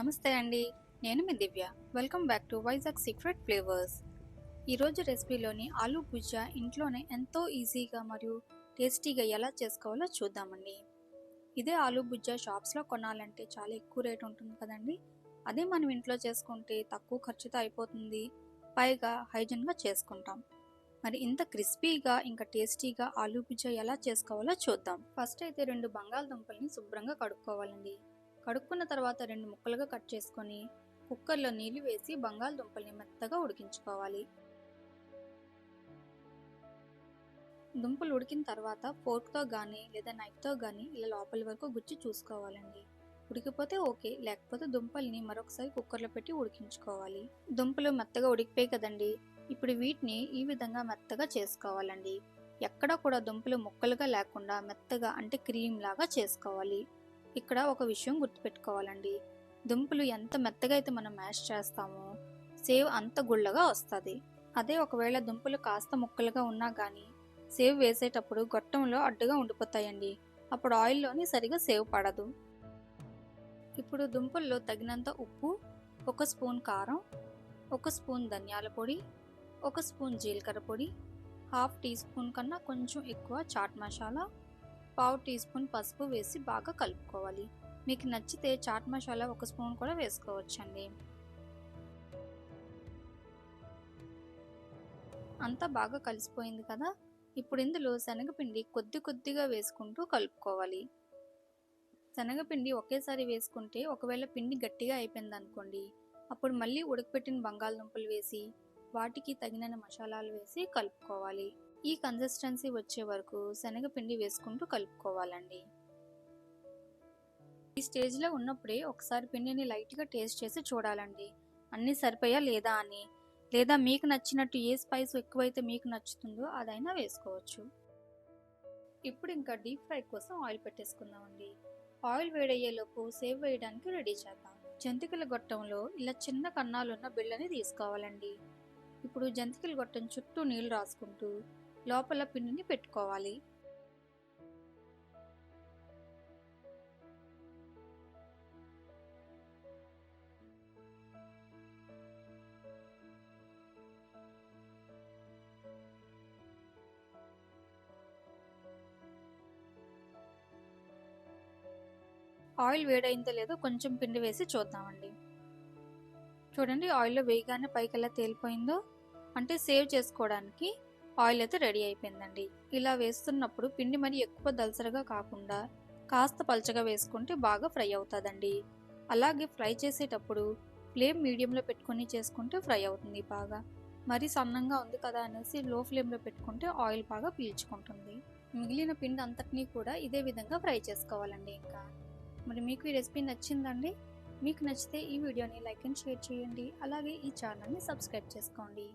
నమస్తే అండి. నేను మీ Divya. Welcome back to Vizag secret flavours ఈరోజు రెసిపీలోని ఆలూ భుజ్జా ఇంట్లోనే ఎంతో ఈజీగా మరియు టేస్టీగా ఎలా చేసుకోవాలో చూద్దామండి. ఇదే ఆలూ భుజ్జా షాప్స్లో కొనాలంటే చాలా ఎక్కువ రేట్ ఉంటుంది కదండి. అదే మనం ఇంట్లో చేసుకుంటే తక్కువ ఖర్చుతో అయిపోతుంది. పైగా హైజీన్గా చేసుకుంటాం. మరి ఇంత క్రిస్పీగా ఇంకా టేస్టీగా ఆలూ భుజ్జా ఎలా చేసుకోవాలో చూద్దాం. ఫస్ట్ అయితే రెండు బంగాళదుంపల్ని శుభ్రంగా కడుక్కోవాలండి. కడుక్కున్న తర్వాత రెండు ముక్కలుగా కట్ చేసుకొని కుక్కర్లో నీళ్ళు వేసి బంగాళదుంపల్ని మెత్తగా ఉడికించుకోవాలి. దుంపలు ఉడికిన తర్వాత ఫోర్క్తో కానీ లేదా నైఫ్తో కానీ ఇలా లోపలి వరకు గుచ్చి చూసుకోవాలండి. ఉడికిపోతే ఓకే లేకపోతే దుంపల్ని మరొకసారి కుక్కర్లో పెట్టి ఉడికించుకోవాలి. దుంపలు మెత్తగా ఉడికిపోయి కదండి ఇప్పుడు వీటిని ఈ విధంగా మెత్తగా చేసుకోవాలండి. ఎక్కడా కూడా దుంపలు ముక్కలుగా లేకుండా మెత్తగా అంటే క్రీమ్ లాగా చేసుకోవాలి. ఇక్కడ ఒక విషయం గుర్తుపెట్టుకోవాలండి. దుంపలు ఎంత మెత్తగా అయితే మనం మ్యాష్ చేస్తామో సేవ్ అంత గుళ్ళగా వస్తుంది. అదే ఒకవేళ దుంపలు కాస్త ముక్కలుగా ఉన్నా కానీ సేవ్ వేసేటప్పుడు గొట్టంలో అడ్డుగా ఉండిపోతాయండి. అప్పుడు ఆయిల్లోని సరిగా సేవ్ పడదు. ఇప్పుడు దుంపల్లో తగినంత ఉప్పు ఒక స్పూన్ కారం ఒక స్పూన్ ధనియాల పొడి ఒక స్పూన్ జీలకర్ర పొడి హాఫ్ టీ స్పూన్ కన్నా కొంచెం ఎక్కువ చాట్ మసాలా పావు టీ స్పూన్ పసుపు వేసి బాగా కలుపుకోవాలి. మీకు నచ్చితే చాట్ మసాలా ఒక స్పూన్ కూడా వేసుకోవచ్చండి. అంతా బాగా కలిసిపోయింది కదా? ఇప్పుడు ఇందులో శనగపిండి కొద్ది కొద్దిగా వేసుకుంటూ కలుపుకోవాలి. శనగపిండి ఒకేసారి వేసుకుంటే ఒకవేళ పిండి గట్టిగా అయిపోయింది అనుకోండి అప్పుడు మళ్ళీ ఉడకపెట్టిన బంగాళదుంపలు వేసి వాటికి తగిన మసాలాలు వేసి కలుపుకోవాలి. ఈ కన్సిస్టెన్సీ వచ్చే వరకు శనగపిండి వేసుకుంటూ కలుపుకోవాలండి. ఈ స్టేజ్లో ఉన్నప్పుడే ఒకసారి పిండిని లైట్గా టేస్ట్ చేసి చూడాలండి. అన్నీ సరిపోయా లేదా అని. లేదా మీకు నచ్చినట్టు ఏ స్పైస్ ఎక్కువైతే మీకు నచ్చుతుందో అదైనా వేసుకోవచ్చు. ఇప్పుడు ఇంకా డీప్ ఫ్రై కోసం ఆయిల్ పెట్టేసుకుందామండి. ఆయిల్ వేడయ్యేలోపు సేవ్ వేయడానికి రెడీ చేద్దాం. జంతికల గొట్టంలో ఇలా చిన్న కన్నాలున్న బిళ్ళని తీసుకోవాలండి. ఇప్పుడు జంతికల గొట్టం చుట్టూ నీళ్ళు రాసుకుంటూ లోపల పిండిని పెట్టుకోవాలి. ఆయిల్ వేడైందో లేదో కొంచెం పిండి వేసి చూద్దామండి. చూడండి ఆయిల్లో వేయగానే పైకి ఎలా తేలిపోయిందో. అంటే సేవ్ చేసుకోవడానికి ఆయిల్ అయితే రెడీ అయిపోయిందండి. ఇలా వేస్తున్నప్పుడు పిండి మరి ఎక్కువ దలసరగా కాకుండా కాస్త పలచగా వేసుకుంటే బాగా ఫ్రై అవుతుందండి. అలాగే ఫ్రై చేసేటప్పుడు ఫ్లేమ్ మీడియంలో పెట్టుకొని చేసుకుంటే ఫ్రై అవుతుంది బాగా. మరి సన్నంగా ఉంది కదా అనేసి లో ఫ్లేమ్లో పెట్టుకుంటే ఆయిల్ బాగా పీల్చుకుంటుంది. మిగిలిన పిండి అంతటినీ కూడా ఇదే విధంగా ఫ్రై చేసుకోవాలండి ఇంకా. మరి మీకు ఈ రెసిపీ నచ్చిందండి? మీకు నచ్చితే ఈ వీడియోని లైక్ అండ్ షేర్ చేయండి. అలాగే ఈ ఛానల్ని సబ్స్క్రైబ్ చేసుకోండి.